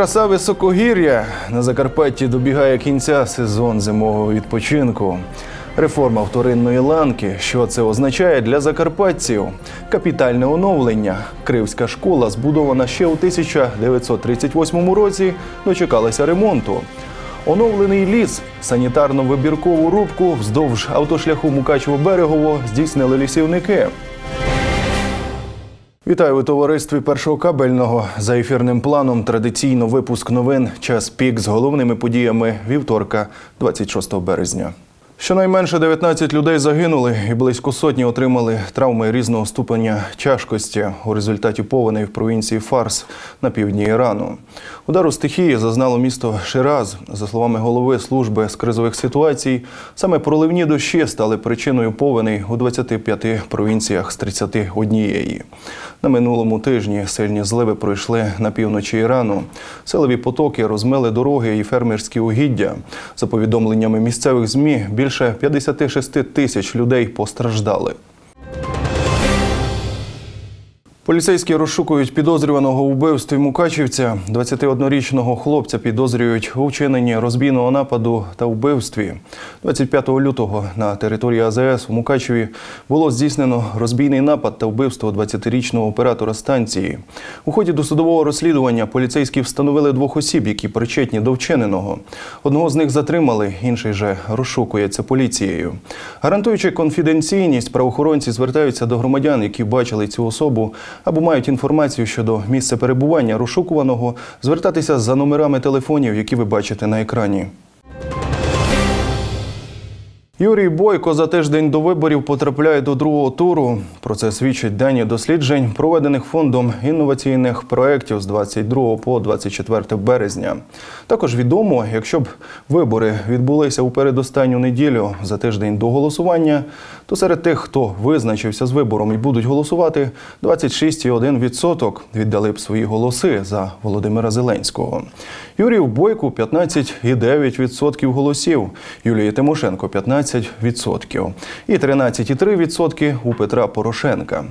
Краса високогір'я на Закарпатті добігає кінця сезон зимового відпочинку. Реформа вторинної ланки. Що це означає для закарпатців? Капітальне оновлення. Кривська школа, збудована ще у 1938 році, дочекалася ремонту. Оновлений ліс, санітарно-вибіркову рубку вздовж автошляху Мукачево-Берегово здійснили лісівники. Вітаю у товаристві першого кабельного. За ефірним планом традиційно випуск новин час пік з головними подіями вівторка, 26 березня. Щонайменше 19 людей загинули і близько сотні отримали травми різного ступеня тяжкості у результаті повеней в провінції Фарс на півдні Ірану. Удару стихії зазнало місто Шираз. За словами голови служби з кризових ситуацій, саме проливні дощі стали причиною повеней у 25 провінціях з 31. На минулому тижні сильні зливи пройшли на півночі Ірану. Силові потоки розмили дороги і фермерські угіддя. За повідомленнями місцевих змі, більше 56 тисяч людей постраждали. Поліцейські розшукують підозрюваного у вбивстві Мукачівця. 21-річного хлопця підозрюють у вчиненні розбійного нападу та вбивстві. 25 лютого на території АЗС у Мукачеві було здійснено розбійний напад та вбивство 20-річного оператора станції. У ході досудового розслідування поліцейські встановили двох осіб, які причетні до вчиненого. Одного з них затримали, інший же розшукується поліцією. Гарантуючи конфіденційність, правоохоронці звертаються до громадян, які бачили цю особу або мають інформацію щодо місця перебування розшукуваного, звертатися за номерами телефонів, які ви бачите на екрані. Юрій Бойко за тиждень до виборів потрапляє до другого туру. Про це свідчать дані досліджень, проведених фондом інноваційних проєктів з 22 по 24 березня. Також відомо, якщо б вибори відбулися у передостанню неділю за тиждень до голосування, то серед тих, хто визначився з вибором і будуть голосувати, 26,1% віддали б свої голоси за Володимира Зеленського. Юрію Бойку 15,9% голосів, Юлії Тимошенко 15% і 13,3% у Петра Порошенка.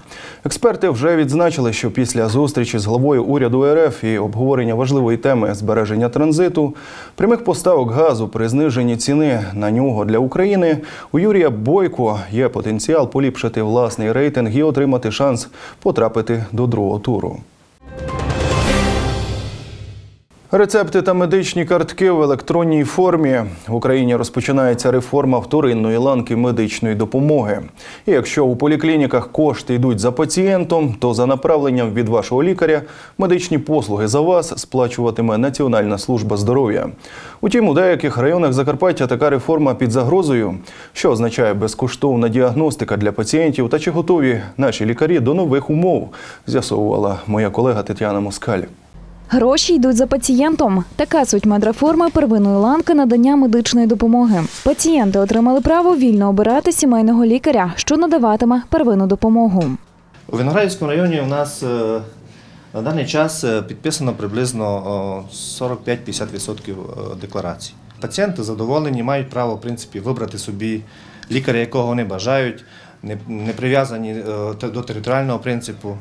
Експерти вже відзначили, що після зустрічі з главою уряду РФ і обговорення важливої теми збереження транзиту, прямих поставок газу при зниженні ціни на нього для України у Юрія Бойко є потенціал поліпшити власний рейтинг і отримати шанс потрапити до другого туру. Рецепти та медичні картки в електронній формі в Україні розпочинається реформа вторинної ланки медичної допомоги. І якщо у поліклініках кошти йдуть за пацієнтом, то за направленням від вашого лікаря медичні послуги за вас сплачуватиме Національна служба здоров'я. Утім, у деяких районах Закарпаття така реформа під загрозою, що означає безкоштовна діагностика для пацієнтів та чи готові наші лікарі до нових умов, з'ясовувала моя колега Тетяна Москаль. Гроші йдуть за пацієнтом. Така суть медреформи первинної ланки надання медичної допомоги. Пацієнти отримали право вільно обирати сімейного лікаря, що надаватиме первинну допомогу. У Виноградівському районі у нас е, на даний час е, підписано приблизно 45-50% е, декларацій. Пацієнти задоволені, мають право в принципі, вибрати собі лікаря, якого вони бажають, не, прив'язані до територіального принципу.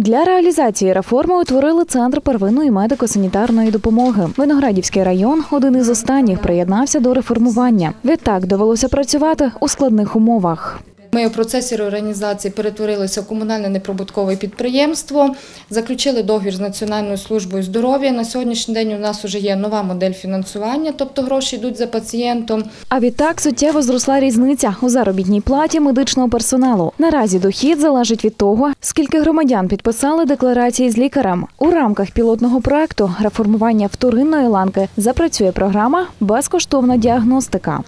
Для реалізації реформи утворили центр первинної медико-санітарної допомоги. Виноградівський район один із останніх приєднався до реформування. Відтак довелося працювати у складних умовах. Ми у процесі реорганізації перетворилися в комунальне неприбуткове підприємство, заключили договір з Національною службою здоров'я. На сьогоднішній день у нас вже є нова модель фінансування, тобто гроші йдуть за пацієнтом. А відтак суттєво зросла різниця у заробітній платі медичного персоналу. Наразі дохід залежить від того, скільки громадян підписали декларації з лікарем. У рамках пілотного проекту реформування вторинної ланки запрацює програма Безкоштовна діагностика.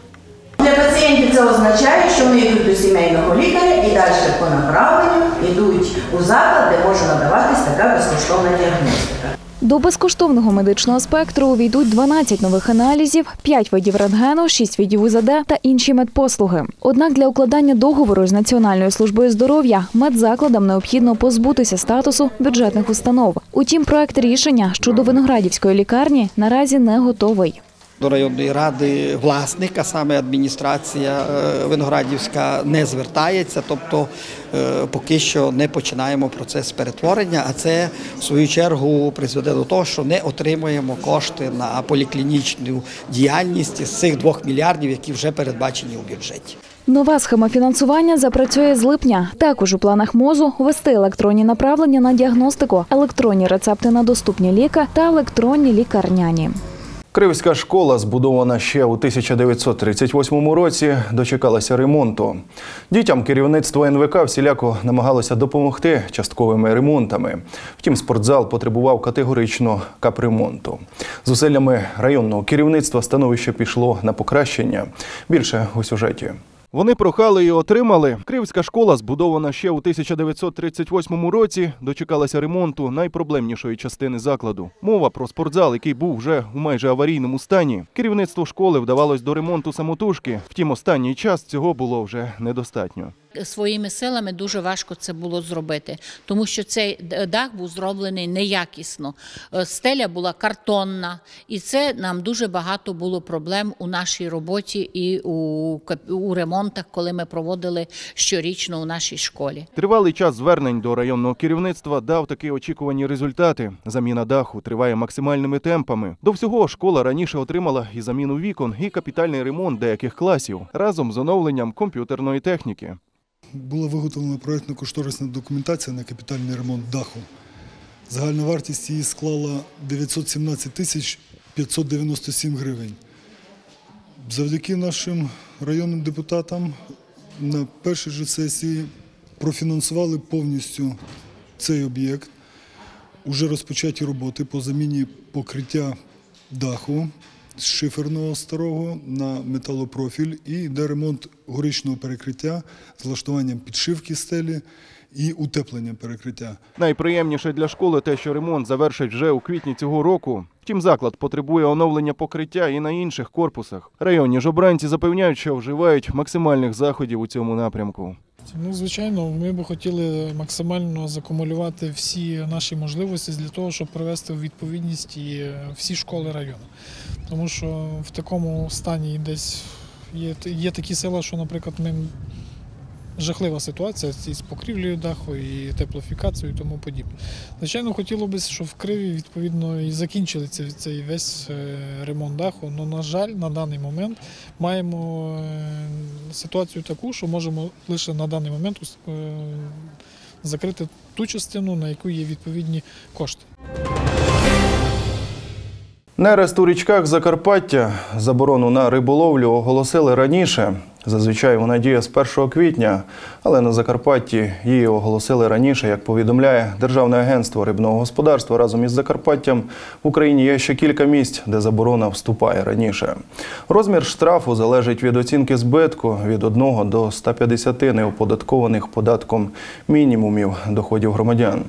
Пацієнтів це означає, що вони йдуть до сімейного лікаря і далі по направленню йдуть у заклад, де може надаватись така безкоштовна діагностика. До безкоштовного медичного спектру увійдуть 12 нових аналізів, 5 видів рентгену, 6 видів УЗД та інші медпослуги. Однак для укладання договору з Національною службою здоров'я медзакладам необхідно позбутися статусу бюджетних установ. Утім, проект рішення щодо виноградівської лікарні наразі не готовий. До районної ради власник, а саме адміністрація е, Виноградівська, не звертається, тобто е, поки що не починаємо процес перетворення, а це в свою чергу призведе до того, що не отримуємо кошти на поліклінічну діяльність з цих двох мільярдів, які вже передбачені у бюджеті. Нова схема фінансування запрацює з липня. Також у планах МОЗу ввести електронні направлення на діагностику, електронні рецепти на доступні ліки та електронні лікарняні. Кривська школа, збудована ще у 1938 році, дочекалася ремонту. Дітям керівництво НВК всіляко намагалося допомогти частковими ремонтами. Втім, спортзал потребував категорично капремонту. Зусиллями районного керівництва становище пішло на покращення. Більше у сюжеті. Вони прохали і отримали. Кривська школа, збудована ще у 1938 році, дочекалася ремонту найпроблемнішої частини закладу. Мова про спортзал, який був вже у майже аварійному стані. Керівництво школи вдавалось до ремонту самотужки. Втім, останній час цього було вже недостатньо. Своїми силами дуже важко це було зробити, тому що цей дах був зроблений неякісно. Е, Стеля була картонна, і це нам дуже багато було проблем у нашій роботі і у, у ремонтах, коли ми проводили щорічно у нашій школі. Тривалий час звернень до районного керівництва дав такі очікувані результати. Заміна даху триває максимальними темпами. До всього школа раніше отримала і заміну вікон, і капітальний ремонт деяких класів разом з оновленням комп'ютерної техніки. Була виготовлена проєктно-кошторисна документація на капітальний ремонт даху. Загальна вартість її склала 917 тисяч 597 гривень. Завдяки нашим районним депутатам на першій же сесії профінансували повністю цей об'єкт. Уже розпочаті роботи по заміні покриття даху з шиферного старого на металопрофіль і йде ремонт горичного перекриття з влаштуванням підшивки стелі і утепленням перекриття. Найприємніше для школи те, що ремонт завершать вже у квітні цього року. Втім, заклад потребує оновлення покриття і на інших корпусах. Районні ж обранці запевняють, що вживають максимальних заходів у цьому напрямку. Ну, звичайно, ми б хотіли максимально закумулювати всі наші можливості для того, щоб привести у відповідність і всі школи району. Тому що в такому стані десь є, є такі села, що, наприклад, ми жахлива ситуація з покрівлею даху, і теплофікацією і тому подібне. Звичайно, хотіло б, щоб в Криві відповідно і закінчили цей, цей весь е, ремонт даху. Але, на жаль, на даний момент маємо е, ситуацію таку, що можемо лише на даний момент е, закрити ту частину, на яку є відповідні кошти. Нерест у річках Закарпаття заборону на риболовлю оголосили раніше. Зазвичай вона діє з 1 квітня, але на Закарпатті її оголосили раніше, як повідомляє Державне агентство рибного господарства. Разом із Закарпаттям в Україні є ще кілька місць, де заборона вступає раніше. Розмір штрафу залежить від оцінки збитку від 1 до 150 неоподаткованих податком мінімумів доходів громадян.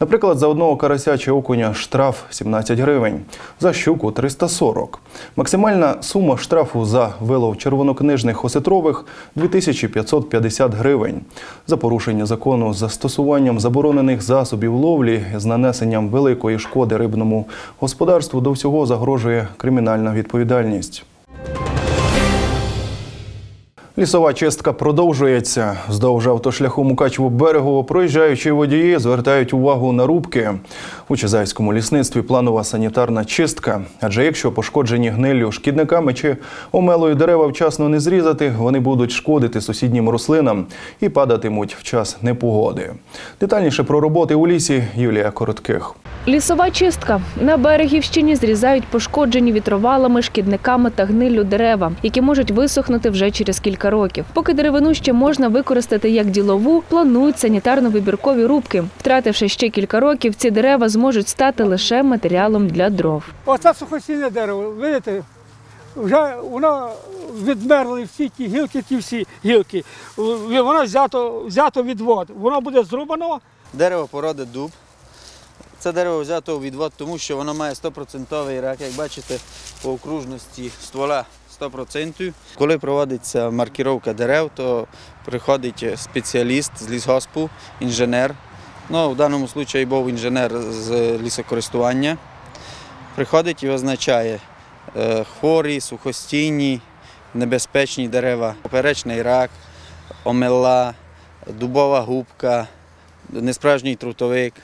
Наприклад, за одного карася чи окуня штраф 17 гривень, за щуку 340. Максимальна сума штрафу за вилов червонокнижних осетрових 2550 гривень. За порушення закону з застосуванням заборонених засобів ловлі з нанесенням великої шкоди рибному господарству до всього загрожує кримінальна відповідальність. Лісова чистка продовжується. Вздовж автошляху Мукачево берегово проїжджаючі водії звертають увагу на рубки. У Чизайському лісництві планова санітарна чистка. Адже якщо пошкоджені гниллю шкідниками чи омелою дерева вчасно не зрізати, вони будуть шкодити сусіднім рослинам і падатимуть в час непогоди. Детальніше про роботи у лісі Юлія Коротких. Лісова чистка на берегівщині зрізають пошкоджені вітровалами, шкідниками та гниллю дерева, які можуть висохнути вже через кілька років. Поки деревину ще можна використати як ділову, планують санітарно-вибіркові рубки. Втративши ще кілька років, ці дерева зможуть стати лише матеріалом для дров. Оце сухостійне дерево, видите, вже воно відмерли всі ті гілки, ті всі гілки. Воно взято, взято відвод. Воно буде зрубано. Дерево породи дуб. Це дерево взято у відвод, тому що воно має 100% рак, як бачите, по окружності ствола 100%. Коли проводиться маркіровка дерев, то приходить спеціаліст з лісгоспу, інженер. Ну, в даному випадку був інженер з лісокористування. Приходить і означає е, хворі, сухостійні, небезпечні дерева, поперечний рак, омела, дубова губка, несправжній трутовик.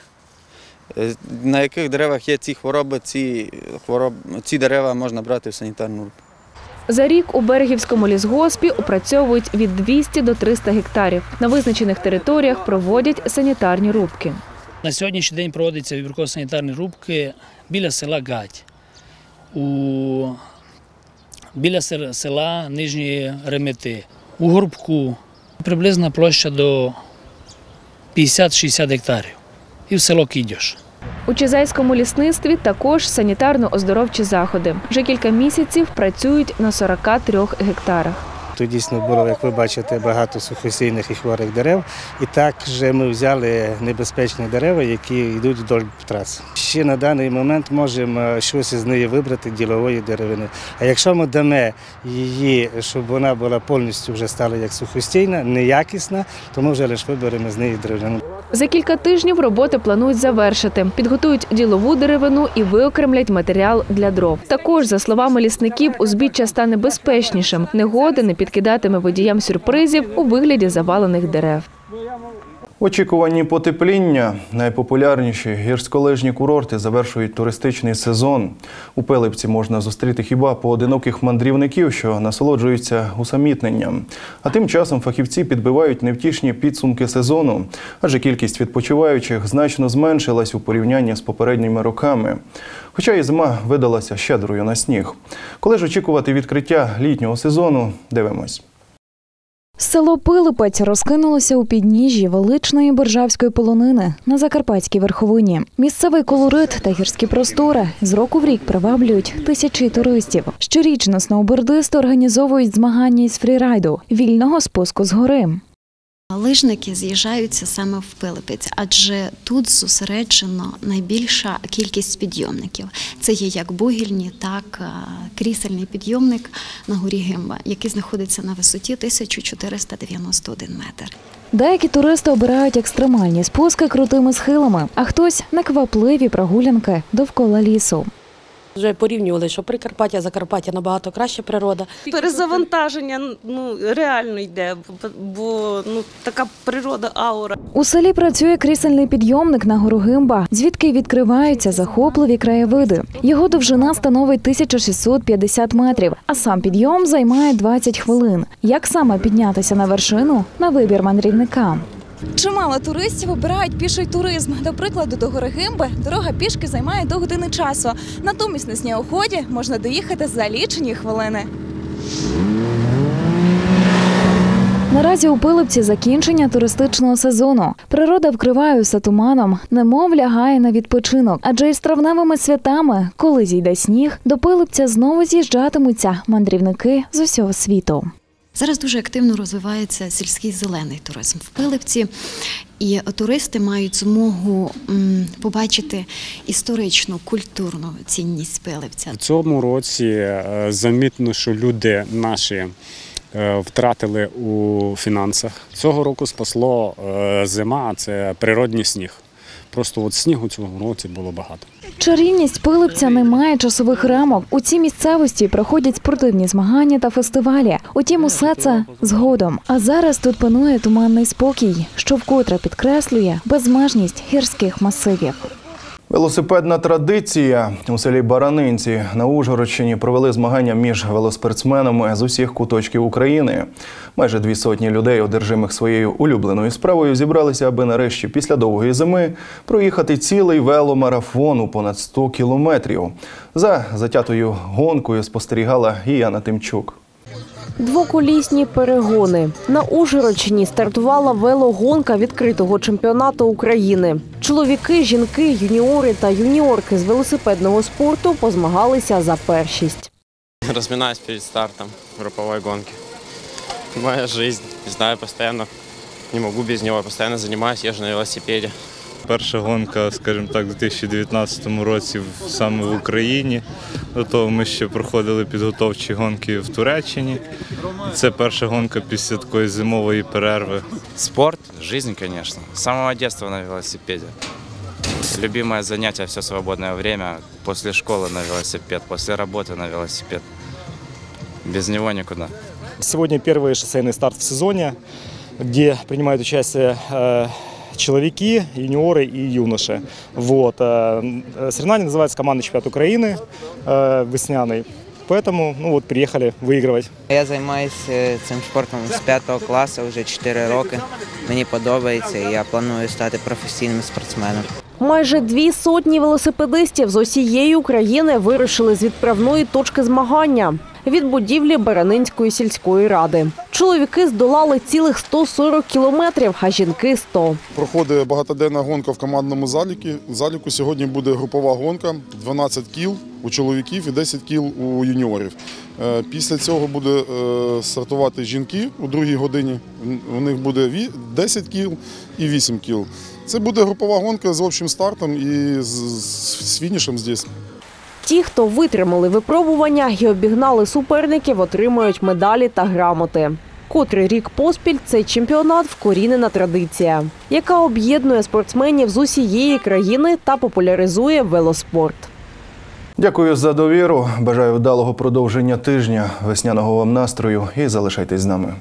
Е, На яких деревах є ці хвороби, ці, хвороб, ці дерева можна брати в санітарну рубку. За рік у Берегівському лісгоспі опрацьовують від 200 до 300 гектарів. На визначених територіях проводять санітарні рубки. На сьогоднішній день проводяться вибірково-санітарні рубки біля села Гать, у, біля села Нижньої Ремети, у Горбку. Приблизна площа до 50-60 гектарів. І в село Кідьош. У Чизайському лісництві також санітарно-оздоровчі заходи. Вже кілька місяців працюють на 43 гектарах. Тут дійсно було, як ви бачите, багато сухостійних і хворих дерев. І також ми взяли небезпечні дерева, які йдуть вдоль трас. Ще на даний момент можемо щось із неї вибрати ділової деревини. А якщо ми дамо її, щоб вона була повністю вже стала як сухостійна, неякісна, то ми вже лише виберемо з неї деревину. За кілька тижнів роботи планують завершити. Підготують ділову деревину і виокремлять матеріал для дров. Також, за словами лісників, узбіччя стане безпечнішим. Негоди не підкидатиме водіям сюрпризів у вигляді завалених дерев. В очікуванні потепління найпопулярніші гірськолижні курорти завершують туристичний сезон. У Пилипці можна зустріти хіба поодиноких мандрівників, що насолоджуються усамітненням. А тим часом фахівці підбивають невтішні підсумки сезону, адже кількість відпочиваючих значно зменшилась у порівнянні з попередніми роками. Хоча і зима видалася щедрою на сніг. Коли ж очікувати відкриття літнього сезону, дивимось. Село Пилипець розкинулося у підніжжі величної боржавської полонини на Закарпатській верховині. Місцевий колорит та гірські простори з року в рік приваблюють тисячі туристів. Щорічно сноубордисти організовують змагання із фрірайду вільного спуску з гори. Лижники з'їжджаються саме в Пилипець, адже тут зосереджено найбільша кількість підйомників. Це є як бугільні, так е, крісельний підйомник на горі Гимба, який знаходиться на висоті 1491 метр. Деякі туристи обирають екстремальні спуски крутими схилами, а хтось неквапливі прогулянки довкола лісу. Вже порівнювали, що Прикарпаття, Закарпаття набагато краща природа. Перезавантаження ну реально йде, бо- ну така природа, аура. У селі працює крісельний підйомник на гору Гимба, звідки відкриваються захопливі краєвиди. Його довжина становить 1650 метрів, а сам підйом займає 20 хвилин. Як саме піднятися на вершину на вибір мандрівника? Чимало туристів обирають піший туризм. До прикладу, до гори Гимби дорога пішки займає до години часу. Натомість на снігоході можна доїхати за лічені хвилини. Наразі у Пилипці закінчення туристичного сезону. Природа вкриває усе туманом, немов лягає на відпочинок. Адже із травневими святами, коли зійде сніг, до Пилипця знову з'їжджатимуться мандрівники з усього світу. Зараз дуже активно розвивається сільський зелений туризм в Пилипці, і туристи мають змогу побачити історичну культурну цінність Пилипця. В цьому році е, замітно, що люди наші е, втратили у фінансах. Цього року спасло е, зима, це природній сніг. Просто от снігу цього році було багато. Чарівність Пилипця не має часових рамок. У цій місцевості проходять спортивні змагання та фестивалі. Утім, усе це згодом. А зараз тут панує туманний спокій, що вкотре підкреслює безмежність гірських масивів. Велосипедна традиція у селі Баранинці на Ужгородщині провели змагання між велосперсменами з усіх куточків України. Майже дві сотні людей, одержимих своєю улюбленою справою, зібралися, аби нарешті після довгої зими проїхати цілий веломарафон у понад 100 кілометрів. За затятою гонкою спостерігала Гіяна Тимчук. Двоколісні перегони на Ужгородщині стартувала велогонка відкритого чемпіонату України. Чоловіки, жінки, юніори та юніорки з велосипедного спорту позмагалися за першість. Разминаюсь перед стартом групповой гонки. Моя жизнь. Не знаю, постоянно не могу без него. Постоянно занимаюсь, езжу на велосипеде. Перша гонка, скажімо так, у 2019 році в- саме в Україні. До того ми ще проходили підготовчі гонки в Туреччині. І Це перша гонка після такої зимової перерви. Спорт, жизнь, конечно. С самого детства на велосипеде. Любимое занятие все свободное время. После школы на велосипед, после работы на велосипед. Без него никуда. Сегодня первый шоссейный старт в сезоне, где принимают участие э, человеки, юниоры и юноши. Вот. э, э, Соревнование называется «Командный чемпионат Украины» э, весняный. Поэтому ну, вот, приехали выигрывать. Я займаюся цим спортом з 5 класу вже 4 роки. Мені подобається і я планую стати професійним спортсменом. Майже дві сотні велосипедистів з усієї України вирушили з відправної точки змагання від будівлі Баранинської сільської ради. Чоловіки здолали цілих 140 кілометрів, а жінки 100. Проходить багатоденна гонка в командному заліку. заліку. Сьогодні буде групова гонка 12 кіл у чоловіків і 10 кіл у юніорів. Е, Після цього буде е, стартувати жінки у другій годині. У них буде ві- 10 кіл і 8 кіл. Це буде групова гонка з общим стартом і з фінішем здесь. Ті, хто витримали випробування і обігнали суперників, отримують медалі та грамоти. Котрий рік поспіль цей чемпіонат вкорінена традиція, яка об'єднує спортсменів з усієї країни та популяризує велоспорт. Дякую за довіру. Бажаю вдалого продовження тижня, весняного вам настрою і залишайтесь з нами.